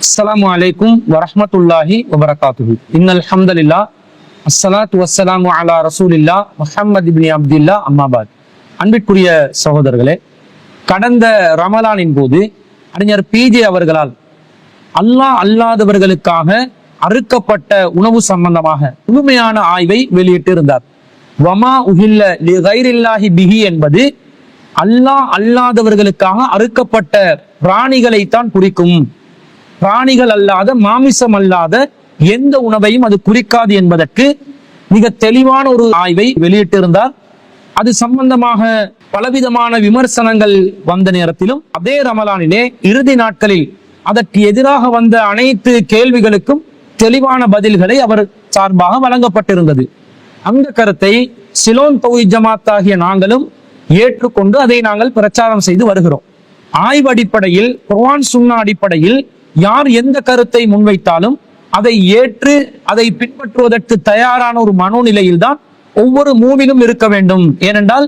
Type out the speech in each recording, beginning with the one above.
அஸ்ஸலாமு அலைக்கும் வரமத்துல்லாஹி வபரகாத்து இன்னல் ஹம்தலில்லா அஸ்ஸலாத்து வஸ்ஸலாமு அலா ரசூலில்லா முஹம்மது இப்னி அப்துல்லா அம்மாபாத் அன்பிற்குரிய சகோதரர்களே கடந்த ரமலானின் போது அறிஞர் பிஜே அவர்களால் அல்லாஹ் அல்லாதவர்களுக்காக அறுக்கப்பட்ட உணவு சம்பந்தமாக முழுமையான ஆய்வை வெளியிட்டிருந்தார். வமா உஹில்ல லி பிஹி என்பது அல்லாஹ் அல்லாதவர்களுக்காக அறுக்கப்பட்ட பிராணிகளைத்தான் குறிக்கும். பிராணிகள் அல்லாத மாமிசம் அல்லாத எந்த உணவையும் அது குறிக்காது என்பதற்கு மிக தெளிவான ஒரு ஆய்வை வெளியிட்டிருந்தார். அது சம்பந்தமாக பலவிதமான விமர்சனங்கள் வந்த நேரத்திலும் அதே ரமலானிலே இறுதி நாட்களில் அதற்கு எதிராக வந்த அனைத்து கேள்விகளுக்கும் தெளிவான பதில்களை அவர் சார்பாக வழங்கப்பட்டிருந்தது. அந்த கருத்தை சிலோன் தொகுதி ஜமாத் ஆகிய நாங்களும் ஏற்றுக்கொண்டு அதை நாங்கள் பிரச்சாரம் செய்து வருகிறோம். ஆய்வு அடிப்படையில் குர்வான் சுன்னா அடிப்படையில் யார் எந்த கருத்தை முன்வைத்தாலும் அதை ஏற்று அதை பின்பற்றுவதற்கு தயாரான ஒரு மனோநிலையில்தான் ஒவ்வொரு மூவிலும் இருக்க வேண்டும். ஏனென்றால்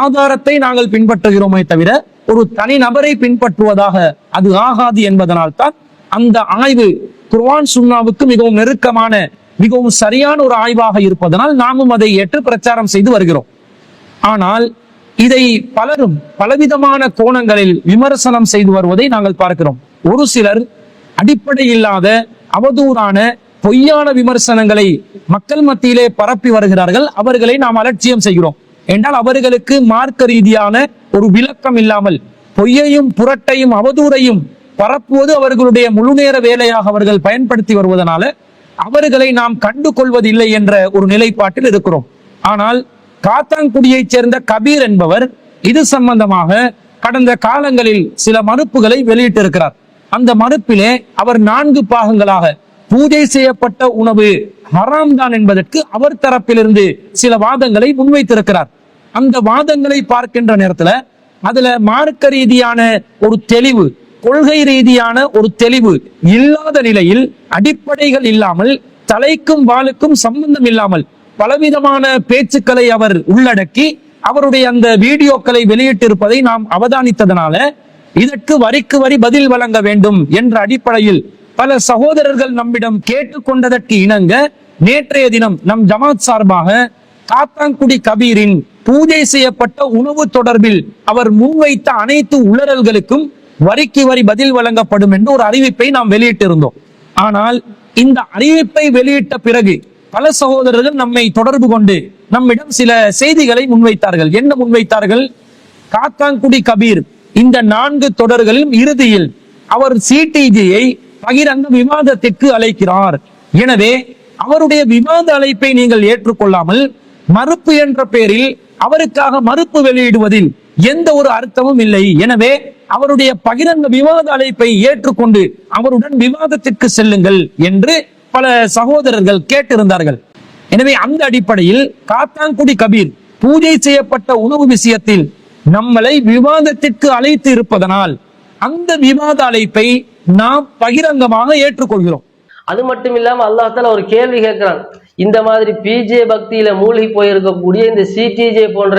ஆதாரத்தை நாங்கள் பின்பற்றுகிறோமே தவிர ஒரு தனி நபரை பின்பற்றுவதாக அது ஆகாது என்பதனால் தான் அந்த ஆய்வு குர்வான் சுன்னாவுக்கு மிகவும் நெருக்கமான மிகவும் சரியான ஒரு ஆய்வாக இருப்பதனால் நாமும் அதை ஏற்று பிரச்சாரம் செய்து வருகிறோம். ஆனால் இதை பலரும் பலவிதமான கோணங்களில் விமர்சனம் செய்து வருவதை நாங்கள் பார்க்கிறோம். ஒரு சிலர் அடிப்படை இல்லாத அவதூறான பொய்யான விமர்சனங்களை மக்கள் மத்தியிலே பரப்பி வருகிறார்கள். அவர்களை நாம் அலட்சியம் செய்கிறோம். என்றால் அவர்களுக்கு மார்க்க ரீதியான ஒரு விளக்கம் இல்லாமல் பொய்யையும் புரட்டையும் அவதூறையும் பரப்புவது அவர்களுடைய முழுநேர வேலையாக அவர்கள் பயன்படுத்தி வருவதனால அவர்களை நாம் கண்டு கொள்வதில்லை என்ற ஒரு நிலைப்பாட்டில் இருக்கிறோம். ஆனால் காத்தாங்குடியைச் சேர்ந்த கபீர் என்பவர் இது சம்பந்தமாக கடந்த காலங்களில் சில மறுப்புகளை வெளியிட்டிருக்கிறார். அந்த மறுப்பிலே அவர் நான்கு பாகங்களாக பூஜை செய்யப்பட்ட உணவு ஹராம் தான் என்பதற்கு அவர் தரப்பிலிருந்து சில வாதங்களை முன்வைத்திருக்கிறார். அந்த வாதங்களை பார்க்கின்ற நேரத்துல அதுல மார்க்க ரீதியான ஒரு தெளிவு கொள்கை ரீதியான ஒரு தெளிவு இல்லாத நிலையில் அடிப்படைகள் இல்லாமல் தலைக்கும் வாளுக்கும் சம்பந்தம் இல்லாமல் பலவிதமான பேச்சுக்களை அவர் உள்ளடக்கி அவருடைய அந்த வீடியோக்களை வெளியிட்டிருப்பதை நாம் அவதானித்ததனால இதற்கு வரிக்கு வரி பதில் வழங்க வேண்டும் என்ற அடிப்படையில் பல சகோதரர்கள் நம்மிடம் கேட்டுக்கொண்டதற்கு இணங்க நேற்றைய தினம் நம் ஜமாத் சார்பாக காத்தாங்குடி கபீரின் பூஜை செய்யப்பட்ட உணவு தொடர்பில் அவர் முன்வைத்த அனைத்து உளறல்களுக்கும் வரிக்கு வரி பதில் வழங்கப்படும் என்று ஒரு அறிவிப்பை நாம் வெளியிட்டிருந்தோம். ஆனால் இந்த அறிவிப்பை வெளியிட்ட பிறகு பல சகோதரர்கள் நம்மை தொடர்பு கொண்டு நம்மிடம் சில செய்திகளை முன்வைத்தார்கள். என்ன முன்வைத்தார்கள்? காத்தாங்குடி கபீர் இந்த நான்கு தொடர்களிலும் இறுதியில் அவர் சிடிஜியை பகிரங்க விவாதத்திற்கு அழைக்கிறார். எனவே அவருடைய விவாத அழைப்பை நீங்கள் ஏற்றுக்கொள்ளாமல் மறுப்பு என்ற பெயரில் அவருக்காக மறுப்பு வெளியிடுவதில் எந்த ஒரு அர்த்தமும் இல்லை. எனவே அவருடைய பகிரங்க விவாத அழைப்பை ஏற்றுக்கொண்டு அவருடன் விவாதத்திற்கு செல்லுங்கள் என்று பல சகோதரர்கள் கேட்டிருந்தார்கள். எனவே அந்த அடிப்படையில் காத்தான்குடி கபீர் பூஜை செய்யப்பட்ட உணவு விஷயத்தில் நம்மளை விவாதத்திற்கு அழைத்து இருப்பதனால் அந்த விவாத அழைப்பை நாம் பகிரங்கமாக ஏற்றுக்கொள்கிறோம். அது மட்டும் இல்லாம அல்லாஹால ஒரு கேள்வி கேட்கிறான். இந்த மாதிரி பிஜே பக்தியில மூழ்கி போயிருக்கக்கூடிய இந்த சிடிஜே போன்ற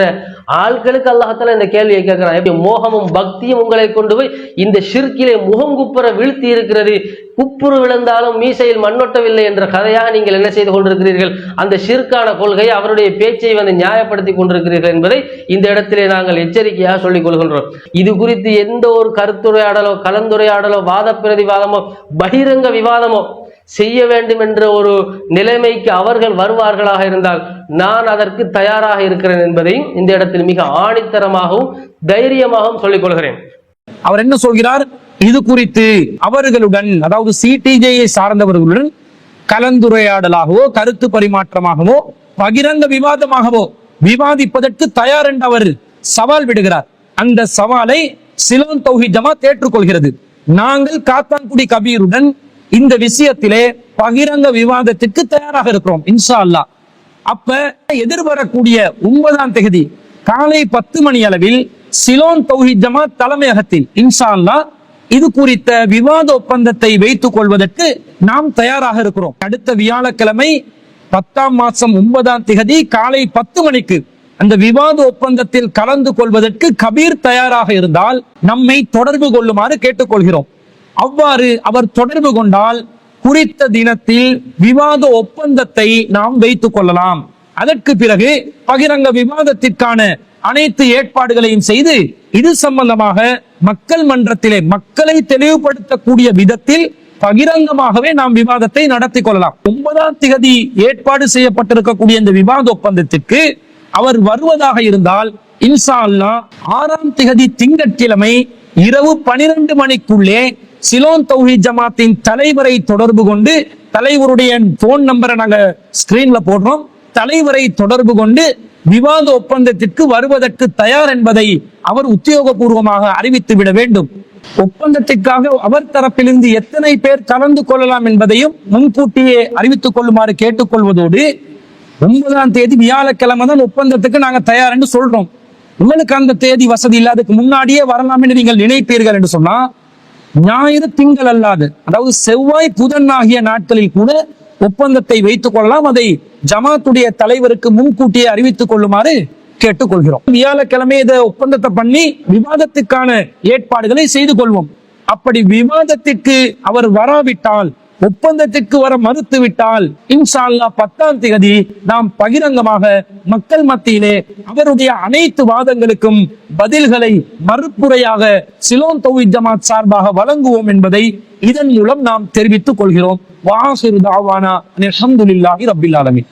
ஆட்களுக்கு அல்லாஹால இந்த கேள்வியை கேட்கிறான். எப்படி மோகமும் பக்தியும் உங்களை கொண்டு போய் இந்த ஷிர்கிலே முகங்குப்புற வீழ்த்தி இருக்கிறது குப்புறு விழுந்தாலும் மீசையில் மண்ணொட்டவில்லை என்ற கதையாக நீங்கள் என்ன செய்து கொண்டிருக்கிறீர்கள்? அந்த ஷிர்கான கொள்கையை அவருடைய பேச்சை வந்து நியாயப்படுத்தி கொண்டிருக்கிறீர்கள் என்பதை இந்த இடத்திலே நாங்கள் எச்சரிக்கையாக சொல்லிக் கொள்கின்றோம். இது குறித்து எந்த ஒரு கருத்துரையாடலோ கலந்துரையாடலோ வாத பிரதிவாதமோ பகிரங்க விவாதமோ செய்ய வேண்டும் என்ற ஒரு நிலைமைக்கு அவர்கள் வருவார்களாக இருந்தால் நான் அதற்கு தயாராக இருக்கிறேன் என்பதையும் இந்த இடத்தில் மிக ஆணித்தரமாகவும் தைரியமாகவும் சொல்லிக் கொள்கிறேன். அவர் என்ன சொல்கிறார்? இது குறித்து அவர்களுடன் அதாவது சிடிஜேயை சார்ந்தவர்களுடன் கலந்துரையாடலாகவோ கருத்து பரிமாற்றமாகவோ பகிரங்க விவாதமாகவோ விவாதிப்பதற்கு தயார் என்று அவர் சவால் விடுகிறார். அந்த சவாலை சிலோன் தௌஹி ஜமாத் ஏற்றுக்கொள்கிறது. நாங்கள் காத்தான்குடி கபீருடன் இந்த விஷயத்திலே பகிரங்க விவாதத்திற்கு தயாராக இருக்கிறோம் இன்ஷா அல்லாஹ் அப்ப எதிர்வரக்கூடிய ஒன்பதாம் தேதி காலை பத்து மணி அளவில் சிலோன் தௌஹிஜமா ஜமாத் தலைமையகத்தில் இன்ஷா அல்லாஹ் இது குறித்த விவாத ஒப்பந்தத்தை வைத்துக் கொள்வதற்கு நாம் தயாராக இருக்கிறோம். அடுத்த வியாழக்கிழமை பத்தாம் மாசம் ஒன்பதாம் திகதி காலை பத்து மணிக்கு அந்த விவாத ஒப்பந்தத்தில் கலந்து கொள்வதற்கு கபீர் தயாராக இருந்தால் நம்மை தொடர்பு கொள்ளுமாறு கேட்டுக்கொள்கிறோம். அவ்வாறு அவர் தொடர்பு கொண்டால் குறித்த தினத்தில் விவாத ஒப்பந்தத்தை நாம் வைத்துக் கொள்ளலாம். அதற்கு பிறகு பகிரங்க விவாதத்திற்கான அனைத்து ஏற்பாடுகளையும் செய்து இது சம்பந்தமாக மக்கள் மன்றத்திலே மக்களை தெளிவுபடுத்தக்கூடிய விதத்தில் பகிரங்கமாகவே நாம் விவாதத்தை நடத்தி கொள்ளலாம் ஒன்பதாம் திகதி ஏற்பாடு செய்யப்பட்டிருக்கக்கூடிய இந்த விவாத ஒப்பந்தத்திற்கு அவர் வருவதாக இருந்தால் இன்சா அல்லாஹ் ஆறாம் திகதி திங்கட்கிழமை இரவு பனிரெண்டு மணிக்குள்ளே சிலோன் தௌஹி ஜமாத்தின் தலைவரை தொடர்பு கொண்டு தலைவருடைய போன் நம்பரை நாங்க ஸ்கிரீன்ல போடுறோம். தலைவரை தொடர்பு கொண்டு விவாத ஒப்பந்தத்திற்கு வருவதற்கு தயார் என்பதை அவர் உத்தியோகபூர்வமாக அறிவித்து விட வேண்டும். ஒப்பந்தத்திற்காக அவர் தரப்பிலிருந்து எத்தனை பேர் கலந்து கொள்ளலாம் என்பதையும் முன்கூட்டியே அறிவித்துக் கொள்ளுமாறு கேட்டுக்கொள்வதோடு ஒன்பதாம் தேதி வியாழக்கிழமை தான் ஒப்பந்தத்துக்கு நாங்க தயார் என்று சொல்றோம். உங்களுக்கு அந்த தேதி வசதி இல்லாததுக்கு முன்னாடியே வரலாம் என்று நீங்கள் நினைப்பீர்கள் என்று சொன்னா ஞாயிறு திங்கள் அல்லாது அதாவது செவ்வாய் புதன் ஆகிய நாட்களில் கூட ஒப்பந்தத்தை வைத்துக் கொள்ளலாம். அதை ஜமாத்துடைய தலைவருக்கு முன்கூட்டியே அறிவித்துக் கொள்ளுமாறு கேட்டுக்கொள்கிறோம். வியாழக்கிழமை இதை ஒப்பந்தத்தை பண்ணி விவாதத்துக்கான ஏற்பாடுகளை செய்து கொள்வோம். அப்படி விவாதத்திற்கு அவர் வராவிட்டால் ஒப்பந்தத்திற்கு வர மறுத்துவிட்டால் இன்ஷா அல்லாஹ் பத்தாம் தேதி நாம் பகிரங்கமாக மக்கள் மத்தியிலே அவருடைய அனைத்து வாதங்களுக்கும் பதில்களை மறுப்புரையாக சிலோன் தௌஹீத் ஜமாத் சார்பாக வழங்குவோம் என்பதை இதன் மூலம் நாம் தெரிவித்துக் கொள்கிறோம். வாசிறு தாவானா அல்ஹம்துலில்லாஹி ரப்பில் ஆலமீன்.